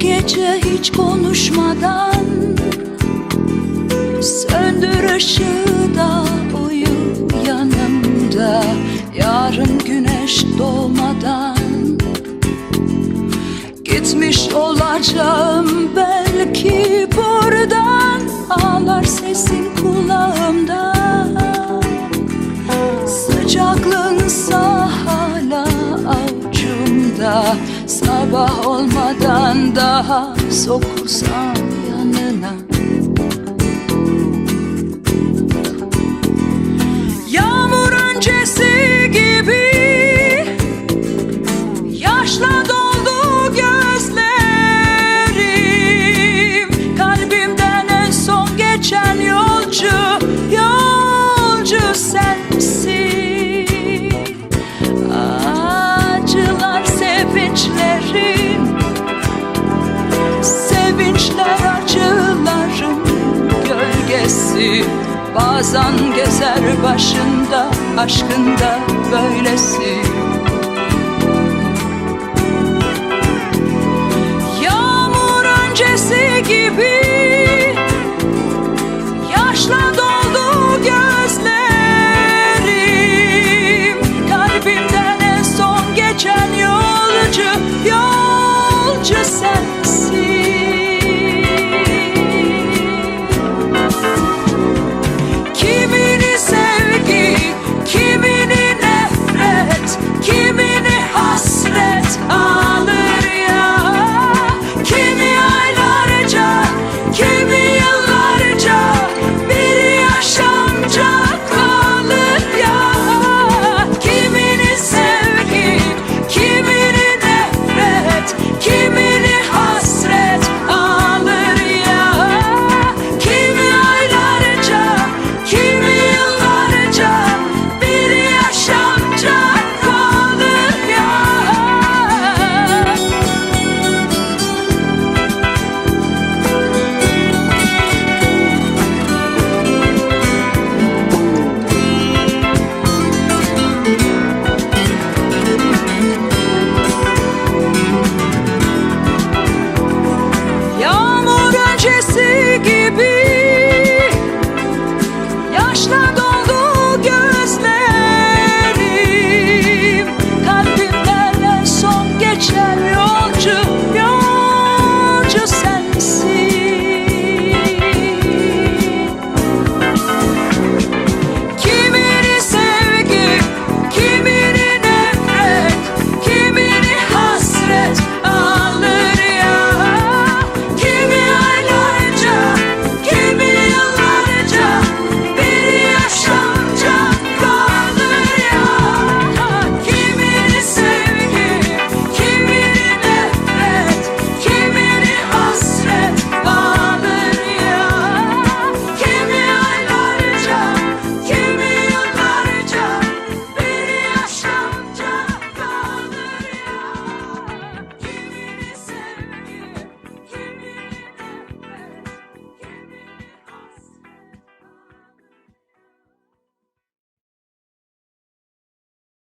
gece hiç konuşmadan Söndür ışığı da uyu yanımda. Yarın güneş doğmadan Gitmiş olacağım belki buradan. Ağlar sesin kulağımda avucumda Sabah olmadan daha sokulsam yanına gölgesi Bazen gezer başında aşkında böylesi